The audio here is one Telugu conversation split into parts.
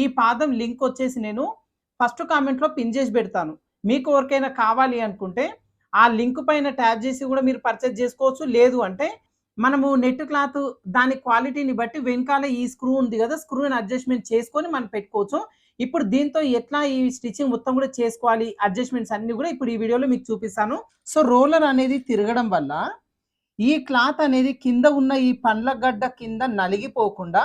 ఈ పాదం లింక్ వచ్చేసి నేను ఫస్ట్ కామెంట్లో పిన్ చేసి పెడతాను. మీకు ఎవరికైనా కావాలి అనుకుంటే ఆ లింక్ పైన ట్యాప్ చేసి కూడా మీరు పర్చేజ్ చేసుకోవచ్చు. లేదు అంటే మనము నెట్ క్లాత్ దాని క్వాలిటీని బట్టి వెనకాల ఈ స్క్రూ ఉంది కదా స్క్రూని అడ్జస్ట్మెంట్ చేసుకొని మనం పెట్టుకోవచ్చు. ఇప్పుడు దీంతో ఎట్లా ఈ స్టిచ్చింగ్ మొత్తం కూడా చేసుకోవాలి అడ్జస్ట్మెంట్స్ అన్ని కూడా ఇప్పుడు ఈ వీడియోలో మీకు చూపిస్తాను. సో రోలర్ అనేది తిరగడం వల్ల ఈ క్లాత్ అనేది కింద ఉన్న ఈ పండ్ల గడ్డ కింద నలిగిపోకుండా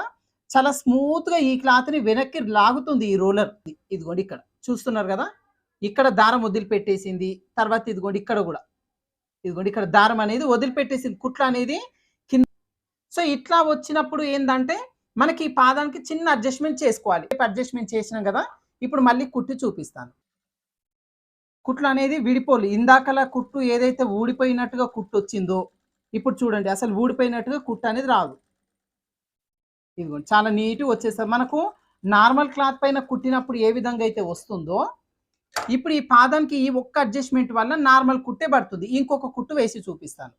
చాలా స్మూత్గా ఈ క్లాత్ని వెనక్కి లాగుతుంది ఈ రోలర్. ఇదిగోండి ఇక్కడ. చూస్తున్నారు కదా? ఇక్కడ దారం వదిలిపెట్టేసింది. తర్వాత ఇదిగోండి ఇక్కడ కూడా. ఇదిగోండి ఇక్కడ దారం అనేది వదిలిపెట్టేసింది. కుట్ల అనేది కింద. సో ఇట్లా వచ్చినప్పుడు ఏంటంటే మనకి ఈ పాదానికి చిన్న అడ్జస్ట్మెంట్ చేసుకోవాలి. అడ్జస్ట్మెంట్ చేసినాం కదా? ఇప్పుడు మళ్ళీ కుట్టి చూపిస్తాను. కుట్లు అనేది విడిపోలు. ఇందాకలా కుట్టు ఏదైతే ఊడిపోయినట్టుగా కుట్టు వచ్చిందో ఇప్పుడు చూడండి అసలు ఊడిపోయినట్టుగా కుట్టు అనేది రాదు. ఇదిగోండి. చాలా నీట్గా వచ్చేసారు. మనకు నార్మల్ క్లాత్ పైన కుట్టినప్పుడు ఏ విధంగా అయితే వస్తుందో ఇప్పుడు ఈ పాదంకి ఈ ఒక్క అడ్జస్ట్మెంట్ వల్ల నార్మల్ కుట్టే పడుతుంది. ఇంకొక కుట్టు వేసి చూపిస్తాను.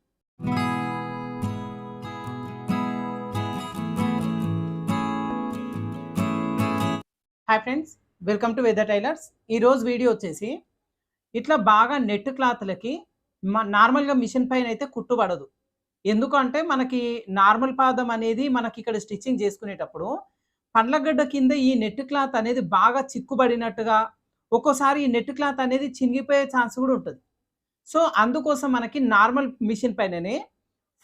Hi friends welcome to weather tailors. ఈరోజు వీడియో వచ్చేసి ఇట్లా బాగా నెట్ క్లాత్లకి నార్మల్గా మిషన్ పైన అయితే కుట్టుబడదు ఎందుకంటే మనకి నార్మల్ పాదం అనేది మనకి ఇక్కడ స్టిచ్చింగ్ చేసుకునేటప్పుడు పండ్లగడ్డ కింద ఈ నెట్ క్లాత్ అనేది బాగా చిక్కుబడినట్టుగా ఒక్కోసారి ఈ నెట్ క్లాత్ అనేది చినిగిపోయే ఛాన్స్ కూడా ఉంటుంది. సో అందుకోసం మనకి నార్మల్ మిషన్ పైననే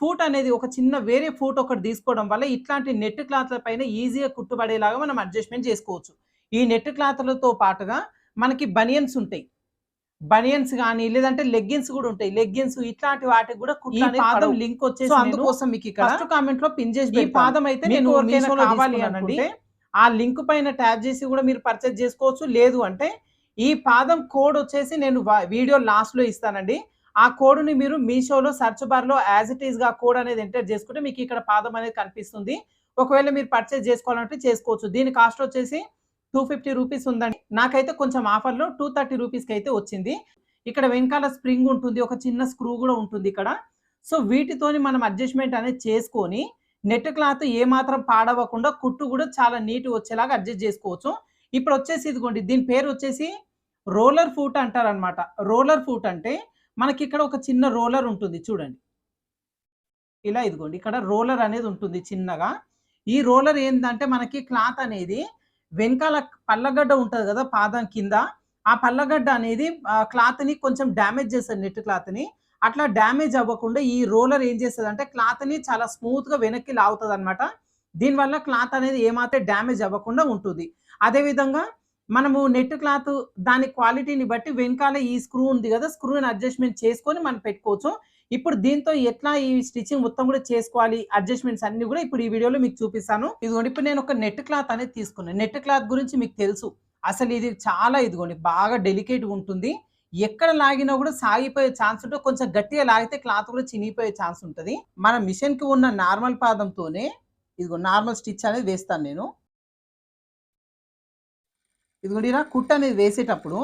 ఫూట్ అనేది ఒక చిన్న వేరే ఫూట్ ఒకటి తీసుకోవడం వల్ల ఇట్లాంటి నెట్ క్లాత్ల పైన ఈజీగా కుట్టుబడేలాగా మనం అడ్జస్ట్మెంట్ చేసుకోవచ్చు. ఈ నెట్ క్లాత్లతో పాటుగా మనకి బనియన్స్ ఉంటాయి. బనియన్స్ కానీ లేదంటే లెగ్గిన్స్ కూడా ఉంటాయి లెగ్గిన్స్ ఇట్లాంటి వాటికి కూడా కుట్లు పాదం. లింక్ వచ్చేసి అందుకోసం మీకు ఇక్కడ ఫస్ట్ కామెంట్లో పిన్ చేసి ఈ. పాదం అయితే నేను కావాలి. అనుకుంటే ఆ లింక్ పైన ట్యాప్ చేసి కూడా మీరు పర్చేజ్ చేసుకోవచ్చు లేదు అంటే ఈ పాదం కోడ్ వచ్చేసి నేను వీడియో లాస్ట్లో ఇస్తానండి ఆ కోడ్ని మీరు మీషోలో సర్చ్ బార్లో యాజ్ ఇట్ ఈస్గా కోడ్ అనేది ఎంటర్ చేసుకుంటే మీకు ఇక్కడ పాదం అనేది కనిపిస్తుంది ఒకవేళ మీరు పర్చేజ్ చేసుకోవాలంటే చేసుకోవచ్చు దీని కాస్ట్ వచ్చేసి టూ ఫిఫ్టీ రూపీస్ ఉందండి. నాకైతే కొంచెం ఆఫర్లో టూ థర్టీ రూపీస్కి అయితే వచ్చింది. ఇక్కడ వెనకాల స్ప్రింగ్ ఉంటుంది ఒక చిన్న స్క్రూ కూడా ఉంటుంది ఇక్కడ. సో వీటితోని మనం అడ్జస్ట్మెంట్ అనేది చేసుకొని నెట్ క్లాత్ ఏ మాత్రం పాడవకుండా కుట్టు కూడా చాలా నీట్ వచ్చేలాగా అడ్జస్ట్ చేసుకోవచ్చు. ఇప్పుడు వచ్చేసి ఇదిగోండి దీని పేరు వచ్చేసి రోలర్ ఫూట్ అంటారనమాట రోలర్ ఫూట్ అంటే మనకి ఇక్కడ ఒక చిన్న రోలర్ ఉంటుంది చూడండి. ఇలా ఇదిగోండి ఇక్కడ రోలర్ అనేది ఉంటుంది చిన్నగా. ఈ రోలర్ ఏంటంటే మనకి క్లాత్ అనేది వెనకాల పల్లగడ్డ ఉంటుంది కదా పాదం కింద ఆ పల్లగడ్డ అనేది క్లాత్ని కొంచెం డ్యామేజ్ చేస్తుంది నెట్ క్లాత్ని. అట్లా డ్యామేజ్ అవ్వకుండా ఈ రోలర్ ఏం చేస్తుంది అంటే క్లాత్ని చాలా స్మూత్గా వెనక్కి లాగుతుంది అనమాట దీనివల్ల క్లాత్ అనేది ఏమాత్రం డ్యామేజ్ అవ్వకుండా ఉంటుంది. అదే విధంగా మనము నెట్ క్లాత్ దాని క్వాలిటీని బట్టి వెనకాల ఈ స్క్రూ ఉంది కదా స్క్రూని అడ్జస్ట్మెంట్ చేసుకొని మనం పెట్టుకోవచ్చు. ఇప్పుడు దీంతో ఎట్లా ఈ స్టిచ్చింగ్ మొత్తం కూడా చేసుకోవాలి అడ్జస్ట్మెంట్స్ అన్ని కూడా ఇప్పుడు ఈ వీడియోలో మీకు చూపిస్తాను. ఇదిగోండి ఇప్పుడు నేను ఒక నెట్ క్లాత్ అనేది తీసుకున్నాను నెట్ క్లాత్ గురించి మీకు తెలుసు. అసలు ఇది చాలా ఇదిగోండి బాగా డెలికేట్గా ఉంటుంది. ఎక్కడ లాగినా కూడా సాగిపోయే ఛాన్స్ ఉంటుంది కొంచెం గట్టిగా లాగితే క్లాత్ కూడా చినిగిపోయే ఛాన్స్ ఉంటుంది. మన మిషన్కి ఉన్న నార్మల్ పాదంతోనే ఇదిగో నార్మల్ స్టిచ్ అనేది వేస్తాను నేను. ఇదిగోండి ఇలా కుట్ అనేది వేసేటప్పుడు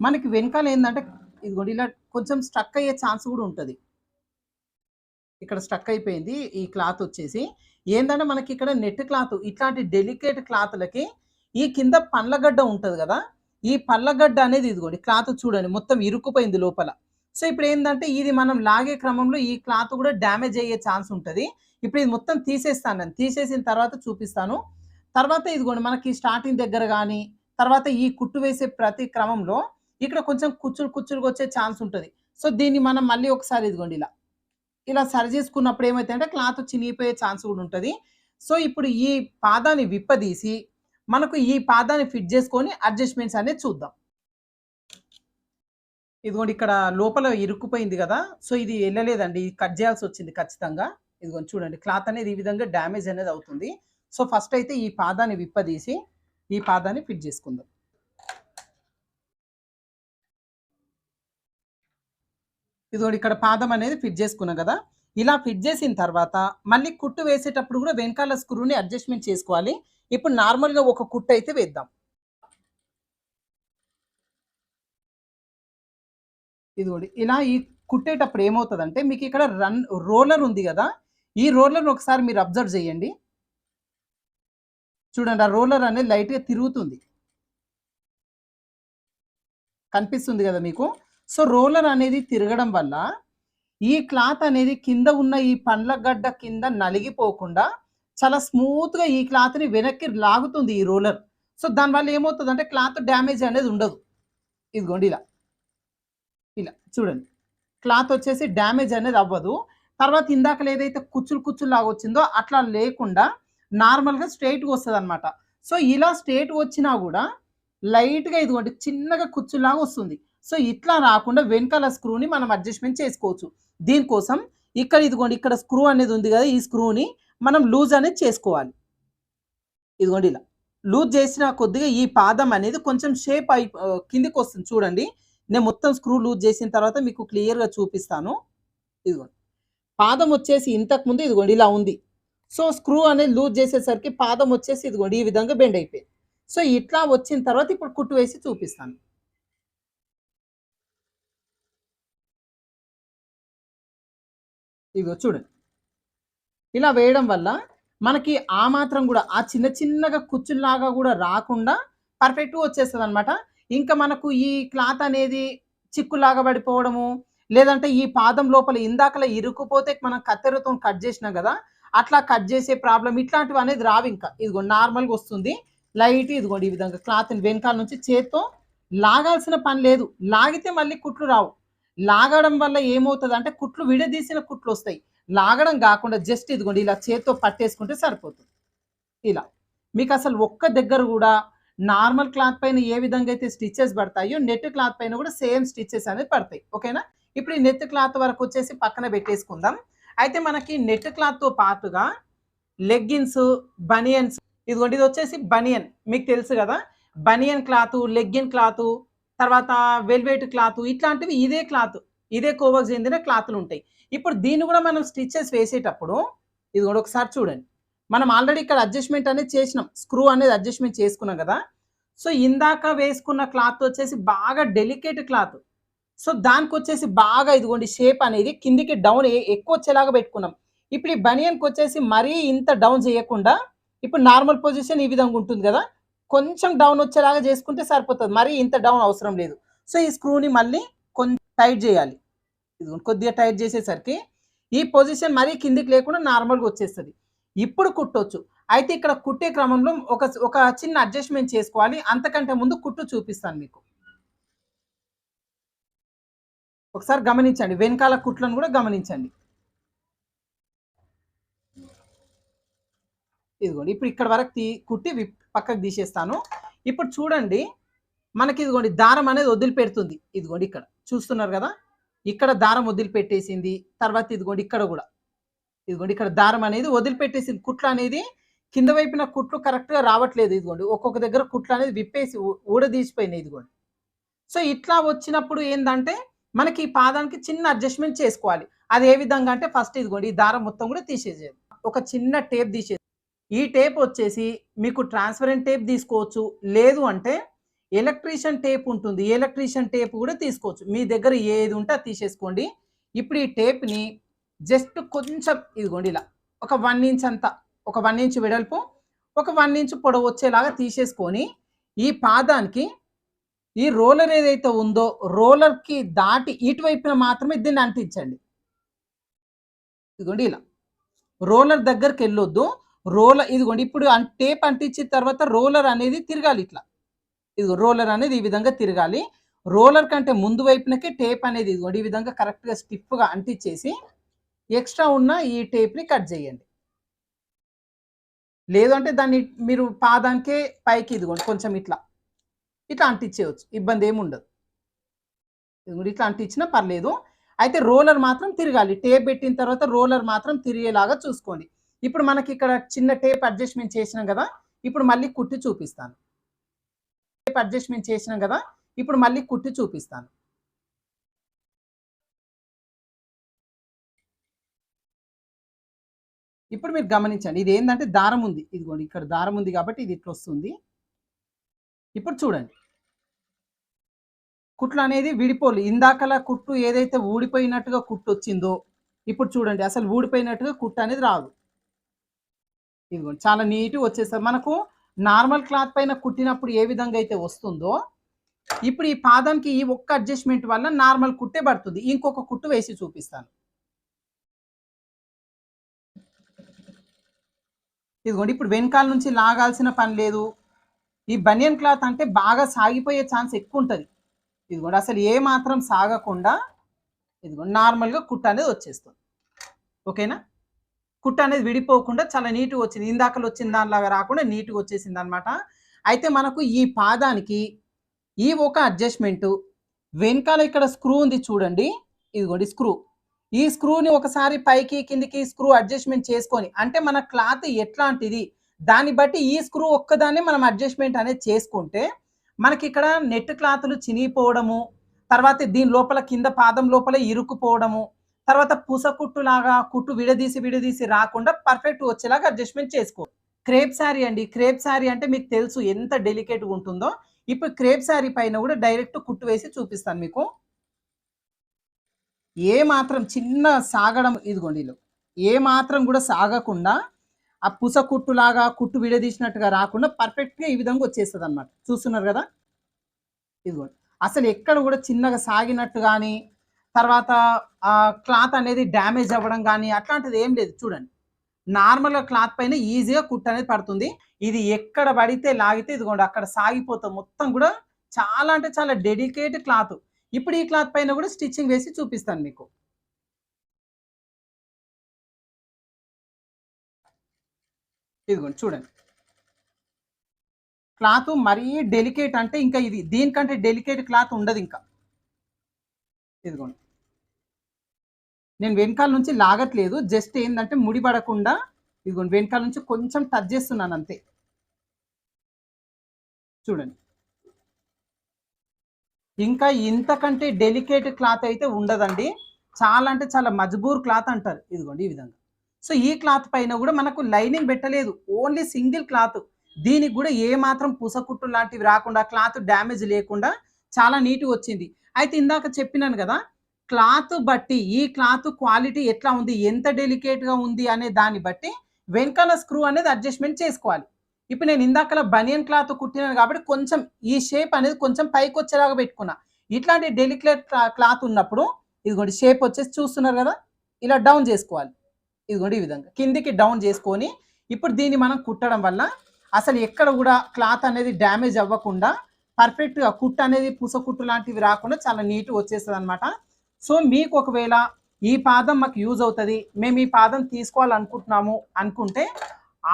మనకి వెనకాల ఏంటంటే ఇదిగోండి ఇలా కొంచెం స్ట్రక్ అయ్యే ఛాన్స్ కూడా ఉంటుంది. ఇక్కడ స్ట్రక్ అయిపోయింది ఈ క్లాత్ వచ్చేసి. ఏంటంటే మనకి ఇక్కడ నెట్ క్లాత్ ఇట్లాంటి డెలికేట్ క్లాత్లకి ఈ కింద పండ్లగడ్డ ఉంటుంది కదా ఈ పళ్ళగడ్డ అనేది ఇదిగోండి క్లాత్ చూడండి మొత్తం ఇరుక్కుపోయింది లోపల. సో ఇప్పుడు ఏంటంటే ఇది మనం లాగే క్రమంలో ఈ క్లాత్ కూడా డ్యామేజ్ అయ్యే ఛాన్స్ ఉంటుంది. ఇప్పుడు ఇది మొత్తం తీసేస్తాను నేను తీసేసిన తర్వాత చూపిస్తాను. తర్వాత ఇదిగోండి మనకి స్టార్టింగ్ దగ్గర కానీ తర్వాత ఈ కుట్టు వేసే ప్రతి క్రమంలో ఇక్కడ కొంచెం కుచ్చులు కుచ్చులుగా వచ్చే ఛాన్స్ ఉంటుంది. సో దీన్ని మనం మళ్ళీ ఒకసారి ఇదిగోండి ఇలా. ఇలా సరి చేసుకున్నప్పుడు ఏమైతే అంటే క్లాత్ చినిగిపోయే ఛాన్స్ కూడా ఉంటుంది. సో ఇప్పుడు ఈ పాదాన్ని విప్పదీసి మనకు ఈ పాదాన్ని ఫిట్ చేసుకొని అడ్జస్ట్మెంట్స్ అనేది చూద్దాం. ఇదిగోండి ఇక్కడ లోపల ఇరుక్కుపోయింది కదా. సో ఇది వెళ్ళలేదండి. ఇది కట్ చేయాల్సి వచ్చింది ఖచ్చితంగా. ఇదిగోండి చూడండి క్లాత్ అనేది ఈ విధంగా డ్యామేజ్ అనేది అవుతుంది. సో ఫస్ట్ అయితే ఈ పాదాన్ని విప్పదీసి ఈ పాదాన్ని ఫిట్ చేసుకుందాం. ఇదిగోండి ఇక్కడ పాదం అనేది ఫిట్ చేసుకున్నాం కదా. ఇలా ఫిట్ చేసిన తర్వాత మళ్ళీ కుట్టు వేసేటప్పుడు కూడా వెనకాల స్క్రూని అడ్జస్ట్మెంట్ చేసుకోవాలి. ఇప్పుడు నార్మల్గా ఒక కుట్టు అయితే వేద్దాం. ఇదిగోండి ఇలా ఈ కుట్టేటప్పుడు ఏమవుతుందంటే మీకు ఇక్కడ రన్ రోలర్ ఉంది కదా. ఈ రోలర్ని ఒకసారి మీరు అబ్జర్వ్ చేయండి. చూడండి ఆ రోలర్ అనేది లైట్గా తిరుగుతుంది. కనిపిస్తుంది కదా మీకు? సో రోలర్ అనేది తిరగడం వల్ల ఈ క్లాత్ అనేది కింద ఉన్న ఈ పండ్ల గడ్డ కింద నలిగిపోకుండా చాలా స్మూత్గా ఈ క్లాత్ని వెనక్కి లాగుతుంది ఈ రోలర్. సో దానివల్ల ఏమవుతుంది అంటే క్లాత్ డ్యామేజ్ అనేది ఉండదు. ఇదిగోండి ఇలా. ఇలా చూడండి. క్లాత్ వచ్చేసి డ్యామేజ్ అనేది అవ్వదు. తర్వాత ఇందాక ఏదైతే కుచ్చులు కుచ్చులు లాగా వచ్చిందో అట్లా లేకుండా నార్మల్గా స్ట్రైట్గా వస్తుంది అనమాట సో ఇలా స్ట్రైట్ వచ్చినా కూడా లైట్గా ఇదిగోండి చిన్నగా కుచ్చులాగా వస్తుంది. సో ఇట్లా రాకుండా వెనకాల స్క్రూని మనం అడ్జస్ట్మెంట్ చేసుకోవచ్చు. దీనికోసం ఇక్కడ ఇదిగోండి ఇక్కడ స్క్రూ అనేది ఉంది కదా ఈ స్క్రూని మనం లూజ్ అనేది చేసుకోవాలి. ఇదిగోండి ఇలా. లూజ్ చేసిన కొద్దిగా ఈ పాదం అనేది కొంచెం షేప్ అయి కిందికి వస్తుంది చూడండి. నేను మొత్తం స్క్రూ లూజ్ చేసిన తర్వాత మీకు క్లియర్గా చూపిస్తాను. ఇదిగోండి. పాదం వచ్చేసి ఇంతకు ముందు ఇదిగోండి ఇలా ఉంది. సో స్క్రూ అనేది లూజ్ చేసేసరికి పాదం వచ్చేసి ఇదిగోండి ఈ విధంగా బెండ్ అయిపోయింది. సో ఇట్లా వచ్చిన తర్వాత ఇప్పుడు కుట్టు వేసి చూపిస్తాను. ఇదిగో చూడండి. ఇలా వేయడం వల్ల మనకి ఆ మాత్రం కూడా ఆ చిన్న చిన్నగా కుచ్చుల్లాగా కూడా రాకుండా పర్ఫెక్ట్గా వచ్చేస్తుంది అనమాట ఇంకా మనకు ఈ క్లాత్ అనేది చిక్కులాగా పడిపోవడము లేదంటే ఈ పాదం లోపల ఇందాకలా ఇరుక్కుపోతే మనం కత్తెరతో కట్ చేసినాం కదా అట్లా కట్ చేసే ప్రాబ్లం ఇట్లాంటివి అనేది రావు ఇంకా. ఇదిగో నార్మల్గా వస్తుంది. లైట్ ఇదిగోండి ఈ విధంగా క్లాత్ వెనకాల నుంచి చేత్తో లాగాల్సిన పని లేదు. లాగితే మళ్ళీ కుట్లు రావు. లాగడం వల్ల ఏమవుతుంది అంటే కుట్లు విడదీసిన కుట్లు వస్తాయి. లాగడం కాకుండా జస్ట్ ఇదిగోండి ఇలా చేత్తో పట్టేసుకుంటే సరిపోతుంది. ఇలా. మీకు అసలు ఒక్క దగ్గర కూడా నార్మల్ క్లాత్ పైన ఏ విధంగా అయితే స్టిచ్చెస్ పడతాయో నెట్ క్లాత్ పైన కూడా సేమ్ స్టిచ్చెస్ అనేది పడతాయి. ఓకేనా? ఇప్పుడు ఈ నెట్ క్లాత్ వరకు వచ్చేసి పక్కన పెట్టేసుకుందాం. అయితే మనకి నెట్ క్లాత్తో పాటుగా లెగ్గిన్స్ బనియన్స్ ఇదిగోండి ఇది వచ్చేసి బనియన్. మీకు తెలుసు కదా? బనియన్ క్లాత్ లెగ్గిన్ క్లాత్ తర్వాత వెల్వేట్ క్లాత్ ఇట్లాంటివి ఇదే క్లాత్ ఇదే కోవకు చెందిన క్లాత్లు ఉంటాయి. ఇప్పుడు దీన్ని కూడా మనం స్టిచ్చెస్ వేసేటప్పుడు ఇది కూడా ఒకసారి చూడండి. మనం ఆల్రెడీ ఇక్కడ అడ్జస్ట్మెంట్ అనేది చేసినాం. స్క్రూ అనేది అడ్జస్ట్మెంట్ చేసుకున్నాం కదా. సో ఇందాక వేసుకున్న క్లాత్ వచ్చేసి బాగా డెలికేట్ క్లాత్. సో దానికి వచ్చేసి బాగా ఇదిగోండి షేప్ అనేది కిందికి డౌన్ ఎక్కువ వచ్చేలాగా పెట్టుకున్నాం. ఇప్పుడు ఈ బనియన్కి వచ్చేసి మరీ ఇంత డౌన్ చేయకుండా ఇప్పుడు నార్మల్ పొజిషన్ ఈ విధంగా ఉంటుంది కదా. కొంచెం డౌన్ వచ్చేలాగా చేసుకుంటే సరిపోతుంది. మరి ఇంత డౌన్ అవసరం లేదు. సో ఈ స్క్రూని మళ్ళీ కొంచెం టైట్ చేయాలి. ఇదిగోండి కొద్దిగా టైట్ చేసేసరికి ఈ పొజిషన్ మరీ కిందికి లేకుండా నార్మల్గా వచ్చేస్తుంది. ఇప్పుడు కుట్టొచ్చు. అయితే ఇక్కడ కుట్టే క్రమంలో ఒక ఒక చిన్న అడ్జస్ట్మెంట్ చేసుకోవాలి. అంతకంటే ముందు కుట్టు చూపిస్తాను మీకు. ఒకసారి గమనించండి. వెనకాల కుట్లను కూడా గమనించండి. ఇదిగోండి. ఇప్పుడు ఇక్కడ వరకు తీ కుట్టి విప్- పక్కకు తీసేస్తాను. ఇప్పుడు చూడండి మనకి ఇదిగోండి దారం అనేది వదిలిపెడుతుంది. ఇదిగోండి ఇక్కడ. చూస్తున్నారు కదా? ఇక్కడ దారం వదిలిపెట్టేసింది. తర్వాత ఇదిగోండి ఇక్కడ కూడా. ఇదిగోండి ఇక్కడ దారం అనేది వదిలిపెట్టేసింది. కుట్లు అనేది కింద వైపున కుట్లు కరెక్ట్గా రావట్లేదు ఇదిగోండి. ఒక్కొక్క దగ్గర కుట్లు అనేది విప్పేసి ఊడదీసిపోయినాయి ఇదిగోండి. సో ఇట్లా వచ్చినప్పుడు ఏంటంటే మనకి ఈ పాదానికి చిన్న అడ్జస్ట్మెంట్ చేసుకోవాలి. అది ఏ విధంగా అంటే ఫస్ట్ ఇదిగోండి ఈ దారం మొత్తం కూడా తీసేసేది ఒక చిన్న టేప్ తీసేది ఈ టేప్ వచ్చేసి మీకు ట్రాన్స్పరెంట్ టేప్ తీసుకోవచ్చు. లేదు అంటే ఎలక్ట్రీషియన్ టేప్ ఉంటుంది. ఎలక్ట్రీషియన్ టేప్ కూడా తీసుకోవచ్చు. మీ దగ్గర ఏది ఉంటే అది తీసేసుకోండి. ఇప్పుడు ఈ టేప్ని జస్ట్ కొంచెం ఇదిగోండి ఇలా ఒక వన్ ఇంచ్ అంతా ఒక వన్ ఇంచ్ వెడల్పు ఒక వన్ ఇంచ్ పొడవు వచ్చేలాగా తీసేసుకొని ఈ పాదానికి ఈ రోలర్ ఏదైతే ఉందో రోలర్కి దాటి ఇటువైపున మాత్రమే దీన్ని అంటించండి. ఇదిగోండి ఇలా. రోలర్ దగ్గరికి వెళ్ళొద్దు. రోలర్ ఇదిగోండి ఇప్పుడు టేప్ అంటించిన తర్వాత రోలర్ అనేది తిరగాలి ఇట్లా. ఇదిగో రోలర్ అనేది ఈ విధంగా తిరగాలి. రోలర్ కంటే ముందు వైపునకే టేప్ అనేది ఇదిగోండి ఈ విధంగా కరెక్ట్గా స్టిఫ్గా అంటించేసి ఎక్స్ట్రా ఉన్న ఈ టేప్ని కట్ చేయండి. లేదంటే దాన్ని మీరు పాదానికే పైకి ఇదిగోండి కొంచెం ఇట్లా. ఇట్లా అంటించేయచ్చు ఇబ్బంది ఏమి ఉండదు. ఇదిగోండి ఇట్లా అంటించినా పర్లేదు. అయితే రోలర్ మాత్రం తిరగాలి టేప్ పెట్టిన తర్వాత రోలర్ మాత్రం తిరిగేలాగా చూసుకోండి. ఇప్పుడు మనకి ఇక్కడ చిన్న టేప్ అడ్జస్ట్మెంట్ చేసినాం కదా ఇప్పుడు మళ్ళీ కుట్టి చూపిస్తాను. టేప్ అడ్జస్ట్మెంట్ చేసినాం కదా ఇప్పుడు మళ్ళీ కుట్టి చూపిస్తాను. ఇప్పుడు మీరు గమనించండి ఇది ఏంటంటే దారం ఉంది. ఇదిగోండి ఇక్కడ దారం ఉంది కాబట్టి ఇది ఇట్లా వస్తుంది. ఇప్పుడు చూడండి. కుట్లు అనేది విడిపోలు. ఇందాకలా కుట్టు ఏదైతే ఊడిపోయినట్టుగా కుట్టు వచ్చిందో ఇప్పుడు చూడండి అసలు ఊడిపోయినట్టుగా కుట్టు అనేది రాదు. ఇదిగోండి చాలా నీట్గా వచ్చేసారు. మనకు నార్మల్ క్లాత్ పైన కుట్టినప్పుడు ఏ విధంగా అయితే వస్తుందో ఇప్పుడు ఈ పాదంకి ఈ ఒక్క అడ్జస్ట్మెంట్ వల్ల నార్మల్ కుట్టే పడుతుంది. ఇంకొక కుట్టు వేసి చూపిస్తాను. ఇదిగోండి ఇప్పుడు వెనకాల నుంచి లాగాల్సిన పని లేదు. ఈ బనియన్ క్లాత్ అంటే బాగా సాగిపోయే ఛాన్స్ ఎక్కువ ఉంటుంది. ఇదిగోండి అసలు ఏ మాత్రం సాగకుండా ఇదిగోండి నార్మల్గా కుట్ట అనేది వచ్చేస్తుంది. ఓకేనా? కుట్ట అనేది విడిపోకుండా చాలా నీట్గా వచ్చింది. ఇందాకలు వచ్చిన దానిలాగా రాకుండా నీట్గా వచ్చేసింది అనమాట అయితే మనకు ఈ పాదానికి ఈ ఒక అడ్జస్ట్మెంటు వెనకాల ఇక్కడ స్క్రూ ఉంది చూడండి. ఇదిగోండి స్క్రూ. ఈ స్క్రూని ఒకసారి పైకి కిందికి స్క్రూ అడ్జస్ట్మెంట్ చేసుకొని అంటే మన క్లాత్ ఎట్లాంటిది దాన్ని బట్టి ఈ స్క్రూ ఒక్కదాన్ని మనం అడ్జస్ట్మెంట్ అనేది చేసుకుంటే మనకి ఇక్కడ నెట్ క్లాతులు చినిగిపోవడము తర్వాత దీని లోపల కింద పాదం లోపల ఇరుక్కుపోవడము తర్వాత పూస కుట్టు లాగా కుట్టు విడదీసి విడదీసి రాకుండా పర్ఫెక్ట్ వచ్చేలాగా అడ్జస్ట్మెంట్ చేసుకో. క్రేప్ శారీ అండి క్రేప్ శారీ అంటే మీకు తెలుసు ఎంత డెలికేట్గా ఉంటుందో. ఇప్పుడు క్రేప్ శారీ పైన కూడా డైరెక్ట్ కుట్టు వేసి చూపిస్తాను మీకు. ఏ మాత్రం చిన్న సాగడం ఇదిగోండి ఏ మాత్రం కూడా సాగకుండా ఆ పుస కుట్టులాగా కుట్టు విడదీసినట్టుగా రాకుండా పర్ఫెక్ట్గా ఈ విధంగా వచ్చేస్తుంది అనమాట చూస్తున్నారు కదా? ఇదిగోండి. అసలు ఎక్కడ కూడా చిన్నగా సాగినట్టు కానీ తర్వాత ఆ క్లాత్ అనేది డ్యామేజ్ అవ్వడం కానీ అట్లాంటిది ఏం లేదు. చూడండి. నార్మల్గా క్లాత్ పైన ఈజీగా కుట్ అనేది పడుతుంది. ఇది ఎక్కడ పడితే లాగితే ఇదిగోండి అక్కడ సాగిపోతాం మొత్తం కూడా చాలా అంటే చాలా డెడికేట్ క్లాత్. ఇప్పుడు ఈ క్లాత్ పైన కూడా స్టిచ్చింగ్ వేసి చూపిస్తాను మీకు. ఇదిగోండి చూడండి. క్లాత్ మరీ డెలికేట్ అంటే ఇంకా ఇది దీనికంటే డెలికేట్ క్లాత్ ఉండదు ఇంకా. ఇదిగోండి. నేను వెనకాల నుంచి లాగట్లేదు. జస్ట్ ఏంటంటే ముడి పడకుండా ఇదిగోండి వెనకాల నుంచి కొంచెం టచ్ చేస్తున్నాను అంతే. చూడండి. ఇంకా ఇంతకంటే డెలికేట్ క్లాత్ అయితే ఉండదండి. చాలా అంటే చాలా మజ్బూర్ క్లాత్ అంటారు. ఇదిగోండి ఈ విధంగా. సో ఈ క్లాత్ పైన కూడా మనకు లైనింగ్ పెట్టలేదు. ఓన్లీ సింగిల్ క్లాత్ దీనికి కూడా ఏ మాత్రం పుసకుట్టు లాంటివి రాకుండా క్లాత్ డ్యామేజ్ లేకుండా చాలా నీట్గా వచ్చింది. అయితే ఇందాక చెప్పినాను కదా క్లాత్ బట్టి ఈ క్లాత్ క్వాలిటీ ఎట్లా ఉంది ఎంత డెలికేట్గా ఉంది అనే దాన్ని బట్టి వెనకాల స్క్రూ అనేది అడ్జస్ట్మెంట్ చేసుకోవాలి. ఇప్పుడు నేను ఇందాకల బనియన్ క్లాత్ కుట్టినాను కాబట్టి కొంచెం ఈ షేప్ అనేది కొంచెం పైకి వచ్చేలాగా పెట్టుకున్నా. ఇట్లాంటి డెలికేట్ క్లాత్ ఉన్నప్పుడు ఇదిగోండి షేప్ వచ్చేసి చూస్తున్నారు కదా ఇలా డౌన్ చేసుకోవాలి. ఇదిగోండి ఈ విధంగా కిందికి డౌన్ చేసుకొని ఇప్పుడు దీన్ని మనం కుట్టడం వల్ల అసలు ఎక్కడ కూడా క్లాత్ అనేది డ్యామేజ్ అవ్వకుండా పర్ఫెక్ట్గా కుట్టు అనేది పూస కుట్టు లాంటివి రాకుండా చాలా నీట్గా వచ్చేస్తుంది అనమాట సో మీకు ఒకవేళ ఈ పాదం మాకు యూజ్ అవుతుంది మేము ఈ పాదం తీసుకోవాలనుకుంటున్నాము అనుకుంటే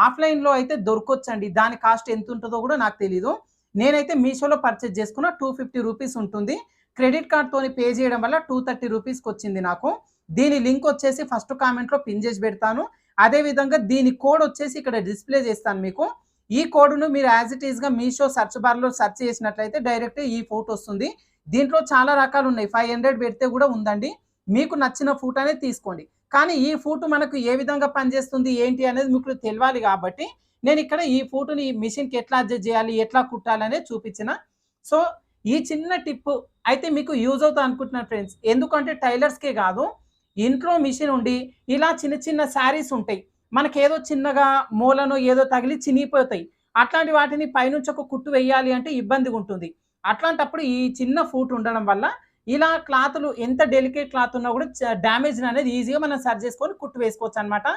ఆఫ్లైన్లో అయితే దొరకొచ్చండి. దాని కాస్ట్ ఎంత ఉంటుందో కూడా నాకు తెలీదు. నేనైతే మీషోలో పర్చేజ్ చేసుకున్న టూ ఫిఫ్టీ రూపీస్ ఉంటుంది. క్రెడిట్ కార్డ్తోని పే చేయడం వల్ల టూ థర్టీ రూపీస్కి వచ్చింది నాకు. దీని లింక్ వచ్చేసి ఫస్ట్ కామెంట్లో పిన్ చేసి పెడతాను. అదేవిధంగా దీని కోడ్ వచ్చేసి ఇక్కడ డిస్ప్లే చేస్తాను మీకు. ఈ కోడ్ను మీరు యాజ్ ఇట్ ఈస్గా మీషో సెర్చ్ బార్లో సెర్చ్ చేసినట్లయితే డైరెక్ట్ ఈ ఫోటో వస్తుంది. దీంట్లో చాలా రకాలు ఉన్నాయి ఫైవ్ హండ్రెడ్ పెడితే కూడా ఉందండి. మీకు నచ్చిన ఫూట్ అనేది తీసుకోండి. కానీ ఈ ఫూట్ మనకు ఏ విధంగా పనిచేస్తుంది ఏంటి అనేది మీకు తెలియాలి కాబట్టి నేను ఇక్కడ ఈ ఫూటుని మిషన్కి ఎట్లా అడ్జస్ట్ చేయాలి ఎట్లా కుట్టాలి అనేది చూపించిన. సో ఈ చిన్న టిప్ అయితే మీకు యూజ్ అవుతా అనుకుంటున్నాను ఫ్రెండ్స్. ఎందుకంటే టైలర్స్కే కాదు ఇంట్లో మిషన్ ఉండి ఇలా చిన్న చిన్న శారీస్ ఉంటాయి. మనకేదో చిన్నగా మూలను ఏదో తగిలి చినిగిపోతాయి. అట్లాంటి వాటిని పైనుంచి ఒక కుట్టు వేయాలి అంటే ఇబ్బందిగా ఉంటుంది అట్లాంటప్పుడు ఈ చిన్న ఫూట్ ఉండడం వల్ల ఇలా క్లాత్లు ఎంత డెలికేట్ క్లాత్ ఉన్నా కూడా డ్యామేజ్ అనేది ఈజీగా మనం సర్చ్ చేసుకొని కుట్టు వేసుకోవచ్చు అనమాట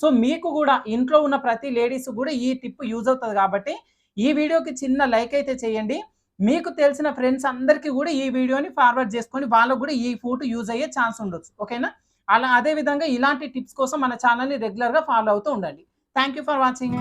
సో మీకు కూడా ఇంట్లో ఉన్న ప్రతి లేడీస్ కూడా ఈ టిప్ యూజ్ అవుతుంది కాబట్టి ఈ వీడియోకి చిన్న లైక్ అయితే చేయండి. మీకు తెలిసిన ఫ్రెండ్స్ అందరికీ కూడా ఈ వీడియోని ఫార్వర్డ్ చేసుకొని వాళ్ళకు కూడా ఈ ఫోటో యూజ్ అయ్యే ఛాన్స్ ఉండొచ్చు. ఓకేనా? అలా అదే విధంగా ఇలాంటి టిప్స్ కోసం మన ఛానల్ని రెగ్యులర్గా ఫాలో అవుతూ ఉండండి. Thank you for watching.